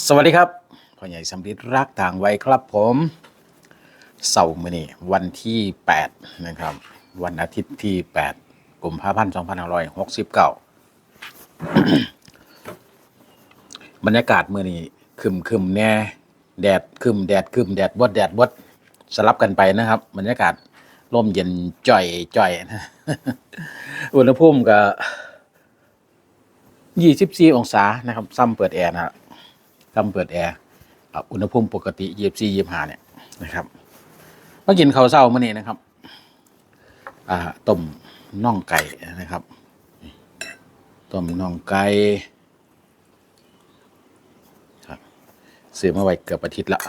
สวัสดีครับพ่อใหญ่สำริดรักต่างวัยครับผมเสาร์มื้อนี้วันที่ 8 นะครับ วันอาทิตย์ที่ 8กุมภาพันธ์2569 บรรยากาศมื้อนี้คึมคึมแน่ แดดคึมแดดคึมแดดบดแดดบดสลับกันไปนะครับ บรรยากาศร่มเย็นจ่อยจ่อยนะอุณหภูมิก็24 องศานะครับ ซ้ำเปิดแอร์นะครับ ทำเปิดแอร์อุณหภูมิปกติยี่สี่ยี่ห้าเนี่ยนะครับมากินข้าวเช้ามื่อนี้นะครับอ่าต้มน่องไก่นะครับต้มน่องไก่ครับซื้อมาไว้เกือบอาทิตย์ละ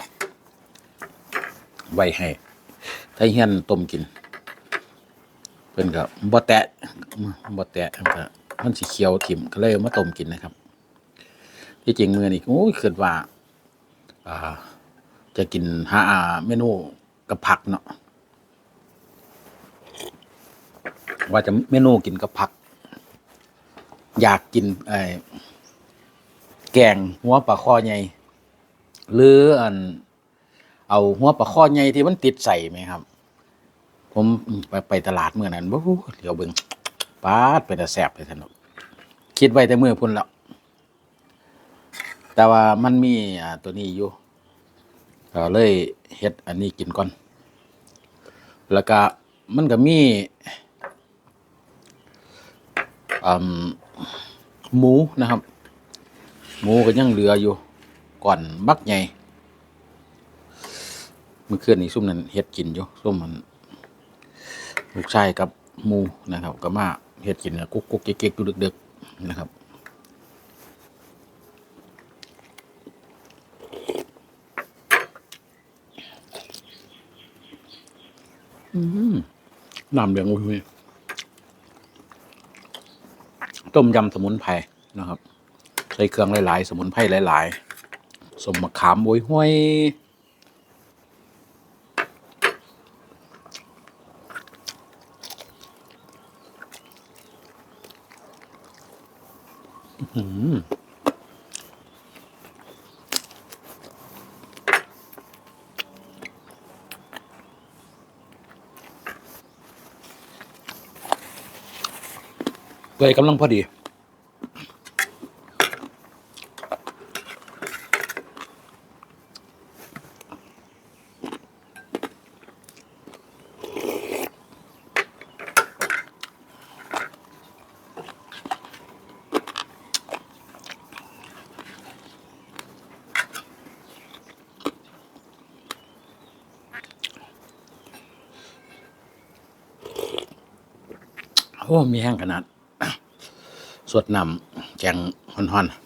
ไว้ให้ถ้าเฮียนต้มกินเพิ่นก็บ่แตะบ่แตะก็มันสิเขียวถิ่มก็เลยเอามาต้มกินนะครับ ที่จริงมือนี่โอ้ยคิดว่าอาจะกินหาอาเมนูกับผักเนาะว่าจะเมนูกินกับผัก อยากกินไอ้แกงหัวปลาข้อใหญ่หรืออัน เอาหัวปลาข้อใหญ่ที่มันติดใส่ไหมครับ ผมไปไปตลาดเมื่อนั้นโอ้โหเดี๋ยวเบิ่งปาดไปแต่แสบไปสนุกคิดไว้แต่เมื่อพุ่นแล้ว แต่ว่ามันมีอ่าตัวนี้อยู่ก็เลยเฮ็ดอันนี้กินก่อน แล้วก็มันก็มีอืมหมูนะครับ หมูก็ยังเหลืออยู่ก่อนบักใหญ่เมื่อนนี้ซุ่มนั้นเฮ็ดกินอยู่ซุ่มมันลูกชายกับหมูนะครับ ก็มาเฮ็ดกินกุ๊กกุ๊กเก๊กๆอยู่ดึกๆนะครับ น้ำเหลืองอุ้ยต้มยำสมุนไพรนะครับใส่เครื่องหลาย ๆ สมุนไพรหลาย ๆ สมมะขามโวยห้วยอื้อ เลยกำลังพอดี โอ้ มีแห้งขนาด สวดน้ำแกงฮอนๆ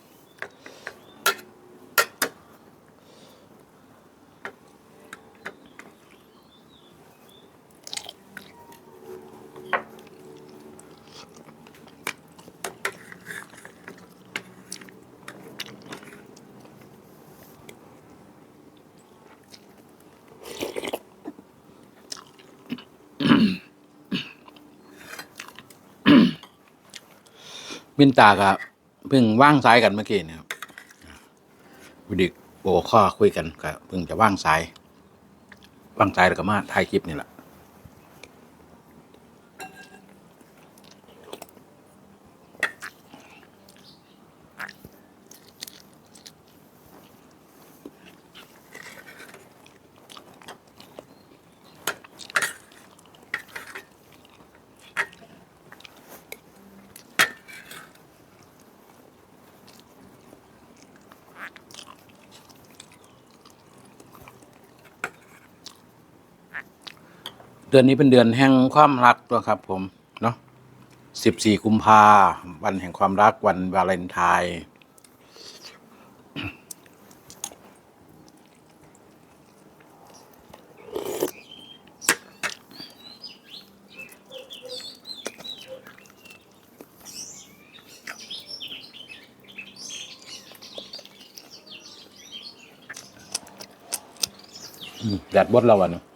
มินตากับเพิ่งว่างสายกันเมื่อกี้เนี่ยครับวิดีโอข้อคุยกันกับเพิ่งจะว่างสาย ว่างสายแล้วก็มาถ่ายคลิปนี่แหละ เดือนนี้เป็นเดือนแห่งความรักตัวครับผมเนาะสิบสี่กุมภาวันแห่งความรักวันวาเลนไทน์แดดบดแล้ววันนี้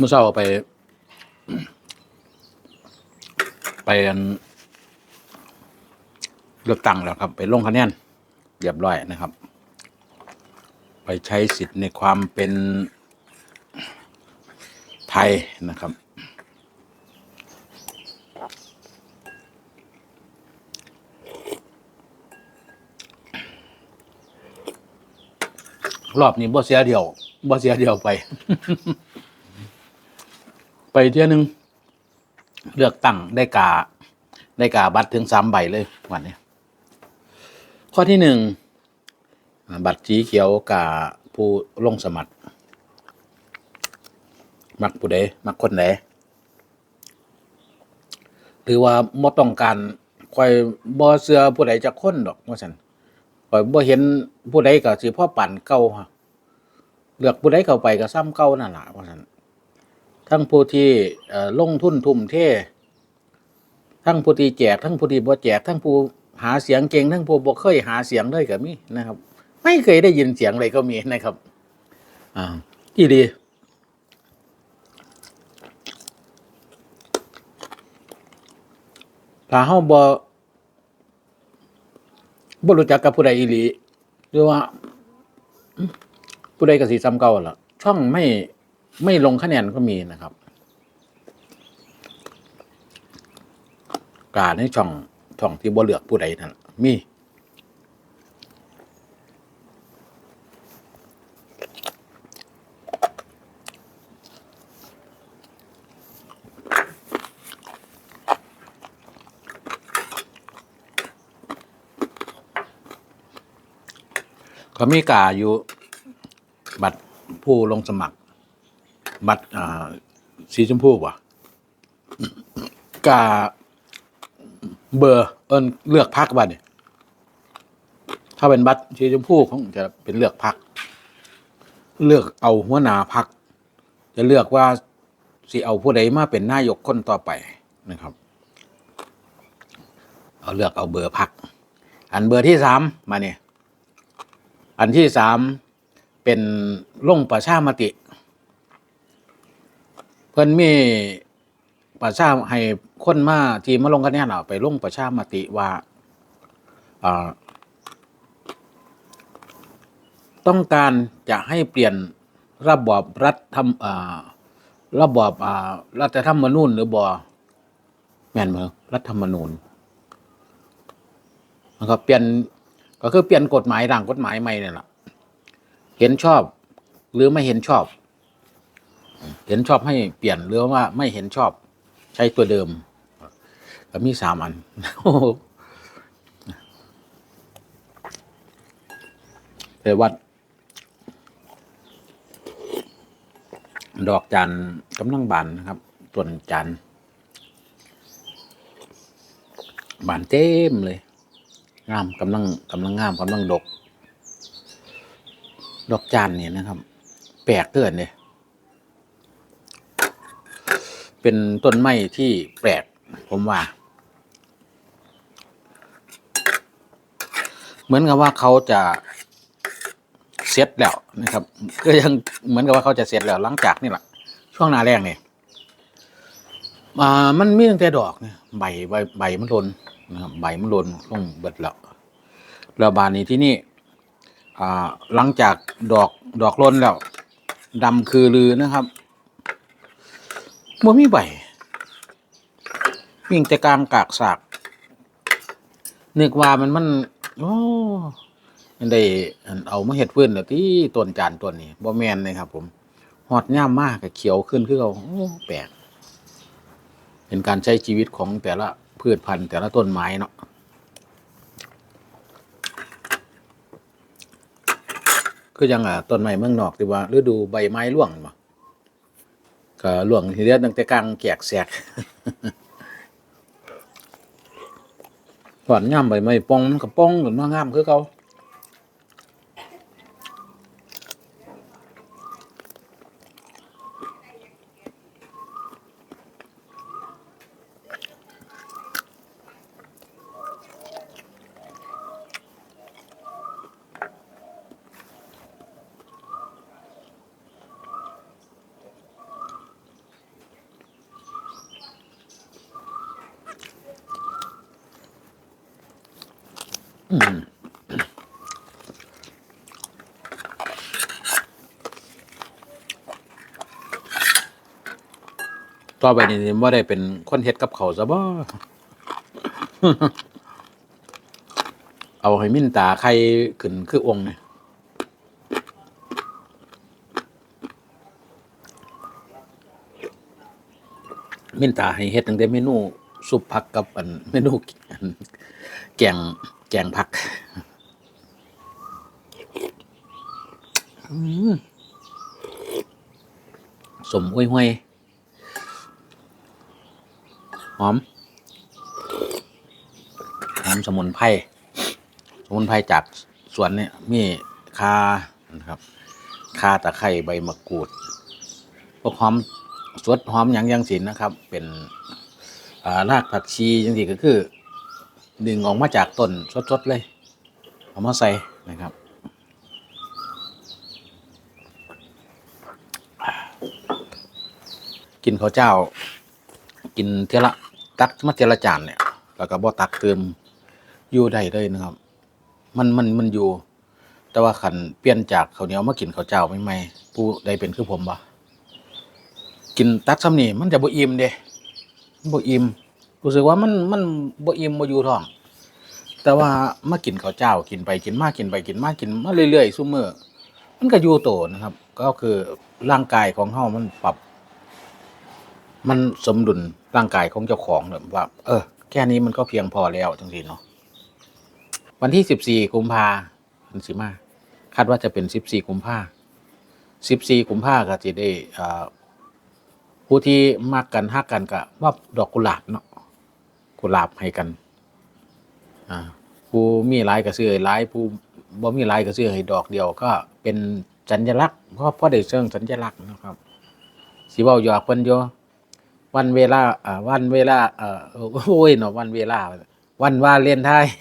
เมื่อเช้าไป ไปเลือกตั้งแล้วครับ ไปลงคะแนนเรียบร้อยนะครับ ไปใช้สิทธิ์ในความเป็นไทยนะครับรอบนี้บ่เสียเดียวบ่เสียเดียวไป ไปเที่ยนึง เลือกตั้งได้กา ได้กาบัตรถึงสามใบเลยวันนี้ ข้อที่หนึ่งบัตรสีเขียวกาผู้ลงสมัคร มักผู้ใดมักคนใดหรือว่าบ่ต้องการคอยบ่เสือผู้ใดจะคนดอกว่าซั่นคอยบ่เห็นผู้ใดก็สิพ่อปั่นเก่าเลือกผู้ใดเข้าไปก็ซ้ำเก่านั่นแหละว่าซั่น ทั้งผู้ที่ล่อลงทุนทุ่มเท ทั้งผู้ที่แจก ทั้งผู้ที่บ่แจก ทั้งผู้หาเสียงเก่ง ทั้งผู้บ่เคยหาเสียงเลยก็มีนะครับ ไม่เคยได้ยินเสียงเลยก็มีนะครับ อ่าที่ดีถ้าเฮาบ่บ่รู้จักกับผู้ใดอีหลีหรือว่าผู้ใดก็สิซ้ำเก่าล่ะ ช่องไม่ ไม่ลงคะแนนก็มีนะครับ การในช่องช่องที่บ่เลือกผู้ใดนั่นมีก็มีกาอยู่ บัตรผู้ลงสมัคร บัตรสีชมพูป่ะกาเบอร์เอินเลือกพักบัตรเนี่ยถ้าเป็นบัตรสีชมพูของจะเป็นเลือกพัก เลือกเอาหัวหน้าพัก จะเลือกว่าสิเอาผู้ใดมาเป็นนายกคนต่อไปนะครับ เอาเลือกเอาเบอร์พัก อันเบอร์ที่สามมาเนี่ยอันที่สามเป็นลงประชามติ พิ่นมีประชาให้คนมาที่มาลงคะแนนเอาไปลงประชามติว่าอ่าต้องการจะให้เปลี่ยนระบอบรัฐธรรมอ่าระบอบอ่ารัฐธรรมนูญหรือบ่แม่นบ่รัฐธรรมนูญมันก็เปลี่ยนก็คือเปลี่ยนกฎหมายร่างกฎหมายใหม่เนี่ยแหละเห็นชอบหรือไม่เห็นชอบ เห็นชอบให้เปลี่ยนหรือว่าไม่เห็นชอบใช้ตัวเดิมก็มีสามอันแต่วัด ดอกจันกำลังบานนะครับต้นจันบานเต็มเลย งามกำลังกำลังงามกำลังดก ดอกจานเนี่ยนะครับ แปลกเกินเนี่ย เป็นต้นไม้ที่แปลกผมว่า เหมือนกับว่าเขาจะเสร็จแล้วนะครับ ก็ยังเหมือนกับว่าเขาจะเสร็จแล้วหลังจากนี่แหละช่วงหนาแรงเนี่ยอ่ามันมีตั้งแต่ดอกเนี่ยใบใบใบมันหล่นนะครับใบมันหล่นลงเบิดแล้วแล้วบานนี้ที่นี่อ่าหลังจากดอกดอกล้นแล้วดำคือลือนะครับ บ่มีใบวิ่งแต่กลางกากสากนึกว่ามันมันโอ้มันได้อันเอามาเห็ดพื้นแล้วที่ต้นจานต้นนี้บ่แมนเลยครับ ผมฮอดย่ามมากกับเขียวขึ้นคือเขาโอ้แปลกเป็นการใช้ชีวิตของแต่ละพืชพันธุ์แต่ละต้นไม้เนาะคือยังอะต้นไม้เมืองนอกที่ว่าฤดูใบไม้ร่วงมา ก็ร่วงทีเดียวตั้งแต่กลางแกกแสกก่อนง่ำไปไม่ป้องกับป้องกันมางามคือเขา ต่อไปนี่ว่าได้เป็นคนเฮ็ดกับเขาซะบ่ เอาให้มินตาใครขึ้นคือองค์เนี่ยมินตาให้เฮ็ดตั้งแต่เมนู ซุปผักกับอันเมนูแกง แกงผักอืมสมห้วยห้วยๆหอม หอมสมุนไพร สมุนไพรจากสวนเนี่ยมีคานะครับคาตะไคร้ใบมะกรูดพวกหอมสดหอมหยังยังสินนะครับ เป็นอ่ารากผักชีจังสิก็คือ ดึงออกมาจากต้นสดๆเลยเอามาใส่นะครับกินข้าวเจ้า กินเทละตักมาเทละจานเนี่ย แล้วก็บ่ตักเติมอยู่ได้เลยนะครับ มันมันมันอยู่ แต่ว่าขันเปลี่ยนจากข้าวเหนียวมากินข้าวเจ้าใหม่ๆผู้ใดเป็นคือผมบ่กินตักซ้ำนี่มันจะบ่อิ่มเด้บ่อิ่ม รู้สึกว่ามันมันบ่อิ่มบ่อยู่ท้อง แต่ว่ามากินข้าวเจ้ากินไปกินมากกินไปกินมากกินมาเรื่อยๆซุมื้อมันก็อยู่โตนะครับ ก็คือร่างกายของเฮามันปรับ มันสมดุลร่างกายของเจ้าของแบบว่า เออ แค่นี้มันก็เพียงพอแล้วจังซี่เนาะวันที่สิบสี่กุมภาพันธ์สิมาคาดว่าจะเป็นสิบสี่กุมภาสิบสี่กุมภาก็จะได้ผู้ที่มักกันฮักกันก็ว่าดอกกุหลาบเนาะ กุหลาบให้กันอ่าผู้มีหลายก็ซื้อให้หลายผู้บ่มีหลายก็ซื้อให้ดอกเดียว ก็เป็นสัญลักษณ์เพราะเพราะได้เชิงสัญลักษณ์นะครับสิเว้าหยอกเพิ่นอยู่วันเวลาอ่าวันเวลาเอ่อโอ้ยเนาะวันเวลา วันวาเลนไทน์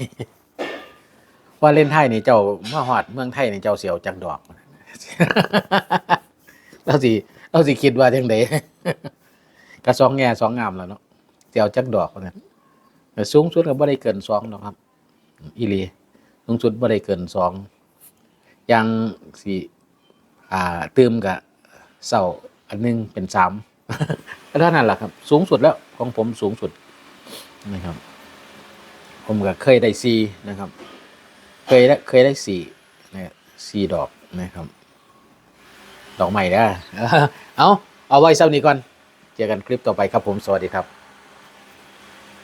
วาเลนไทน์นี่เจ้ามาฮอดเมืองไทยนี่เจ้าเสียวจักดอกเราสิเราสิคิดว่าจังไดก็สองแง่สองงามแล้วเนาะเสียวจักดอกว่านั้น สูงสุดก็บ่ได้เกินสองหรอกครับ อีหลีสูงสุดบ่ได้เกินสองอย่างสิอ่าตืมกับเสาอันหนึงเป็นสามก็เท่านั้นแหละครับ สูงสุดแล้วของผมสูงสุดนะครับ ผมก็เคยได้ซีนะครับ เคยได้เคยได้สี่นะสี่ดอกนะครับ ดอกใหม่นะเอาเอาไว้เท่านี้ก่อน เจอกันคลิปต่อไปครับผมสวัสดีครับ